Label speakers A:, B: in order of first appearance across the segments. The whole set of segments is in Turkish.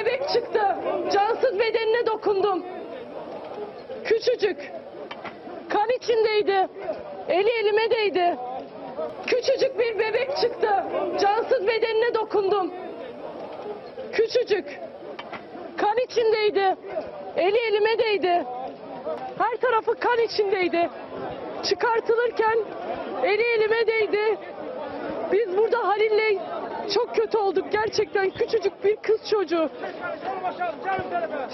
A: Bebek çıktı. Cansız bedenine dokundum. Küçücük. Kan içindeydi. Eli elime değdi. Küçücük bir bebek çıktı. Cansız bedenine dokundum. Küçücük. Kan içindeydi. Eli elime değdi. Her tarafı kan içindeydi. Çıkartılırken eli elime değdi. Biz burada Halil'le çok kötü olduk gerçekten. Küçücük bir kız çocuğu.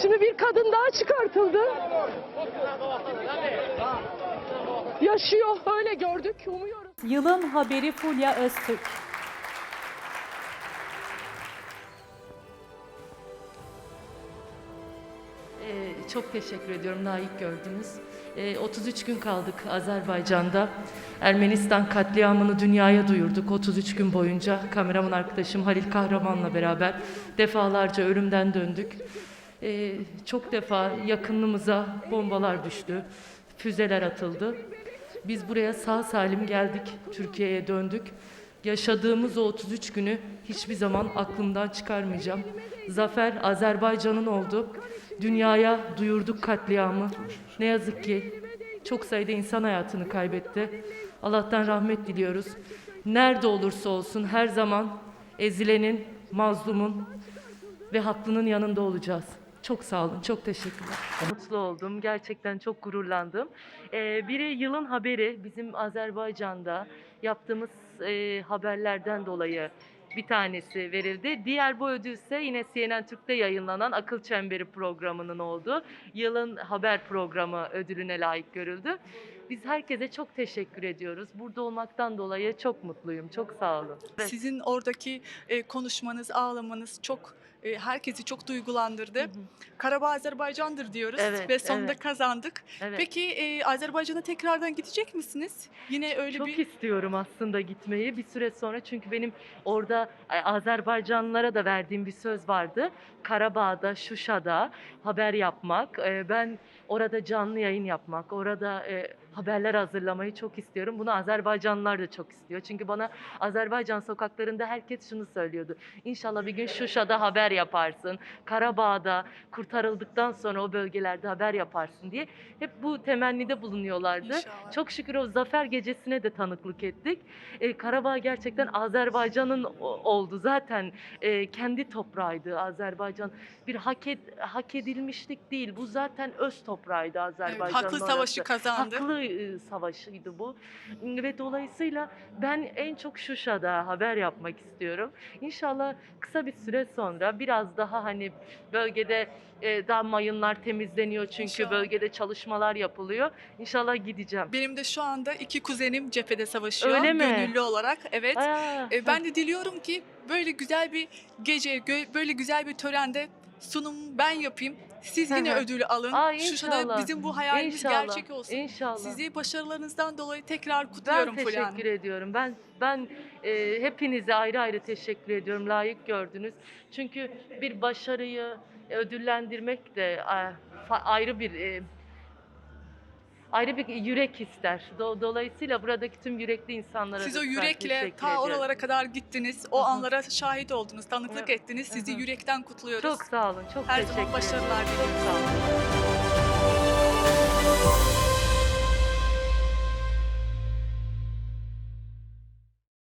A: Şimdi bir kadın daha çıkartıldı. Yaşıyor öyle gördük umuyoruz.
B: Yılın haberi Fulya Öztürk.
C: Ee, çok teşekkür ediyorum. Layık gördünüz. Ee, 33 gün kaldık Azerbaycan'da. Ermenistan katliamını dünyaya duyurduk. 33 gün boyunca kameraman arkadaşım Halil Kahraman'la beraber defalarca ölümden döndük. Ee, çok defa yakınımıza bombalar düştü. Füzeler atıldı. Biz buraya sağ salim geldik. Türkiye'ye döndük. Yaşadığımız o 33 günü hiçbir zaman aklımdan çıkarmayacağım. Zafer Azerbaycan'ın oldu. Dünyaya duyurduk katliamı. Ne yazık ki çok sayıda insan hayatını kaybetti. Allah'tan rahmet diliyoruz. Nerede olursa olsun her zaman ezilenin, mazlumun ve haklının yanında olacağız. Çok sağ olun, çok teşekkürler. Mutlu oldum, gerçekten çok gururlandım. Ee, biri yılın haberi bizim Azerbaycan'da yaptığımız e, haberlerden dolayı bir tanesi verildi. Diğer bu ödül ise yine CNN Türk'te yayınlanan Akıl Çemberi programının oldu. Yılın haber programı ödülüne layık görüldü. Biz herkese çok teşekkür ediyoruz. Burada olmaktan dolayı çok mutluyum. Çok sağ olun.
D: Sizin oradaki e, konuşmanız, ağlamanız çok e, herkesi çok duygulandırdı. Karabağ Azerbaycan'dır diyoruz
C: Evet,
D: ve sonunda
C: evet.
D: kazandık.
C: Evet.
D: Peki e, Azerbaycan'a tekrardan gidecek misiniz? Yine öyle
C: Çok
D: bir
C: istiyorum aslında gitmeyi bir süre sonra çünkü benim orada e, Azerbaycanlılara da verdiğim bir söz vardı. Karabağ'da, Şuşa'da haber yapmak. E, Ben orada canlı yayın yapmak, orada e, haberler hazırlamayı çok istiyorum. Bunu Azerbaycanlılar da çok istiyor. Çünkü bana Azerbaycan sokaklarında herkes şunu söylüyordu. İnşallah bir gün Şuşa'da haber yaparsın. Karabağ'da kurtarıldıktan sonra o bölgelerde haber yaparsın diye hep bu temennide bulunuyorlardı.
D: İnşallah.
C: Çok şükür o zafer gecesine de tanıklık ettik. Ee, Karabağ gerçekten Azerbaycan'ın oldu. Zaten e, kendi toprağıydı Azerbaycan. Bir hak, ed- hak edilmişlik değil. Bu zaten öz toprağıydı
D: Evet,
C: Azerbaycan'ın
D: haklı savaşı
C: orası.
D: kazandı.
C: Haklı e, savaşıydı bu. Ve dolayısıyla ben en çok Şuşa'da haber yapmak istiyorum. İnşallah kısa bir süre sonra biraz daha hani bölgede e, daha mayınlar temizleniyor çünkü
D: İnşallah.
C: bölgede çalışmalar yapılıyor. İnşallah gideceğim.
D: Benim de şu anda iki kuzenim cephede savaşıyor.
C: Öyle mi?
D: Gönüllü olarak. Evet.
C: Aa,
D: E, ben de diliyorum ki böyle güzel bir gece, böyle güzel bir törende sunum ben yapayım. Siz yine ödülü alın.
C: Aa,
D: Şuşa'da
C: inşallah.
D: bizim bu hayalimiz
C: İnşallah,
D: gerçek olsun.
C: İnşallah.
D: Sizi başarılarınızdan dolayı tekrar
C: ben
D: kutluyorum Fulya Hanım.
C: teşekkür ediyorum. Ben ben e, hepinize ayrı ayrı teşekkür ediyorum. Layık gördünüz. Çünkü bir başarıyı ödüllendirmek de e, fa- ayrı bir e, ayrı bir yürek ister. Do- dolayısıyla buradaki tüm yürekli insanlara
D: Siz o yürekle
C: teşekkür
D: ta
C: ediyorum.
D: oralara kadar gittiniz. O
C: Hı hı.
D: anlara şahit oldunuz, tanıklık ettiniz. Sizi
C: Hı hı.
D: yürekten kutluyoruz.
C: Çok sağ olun. Çok
D: Her
C: teşekkür
D: zaman başarılar diliyoruz.
C: Çok sağ olun.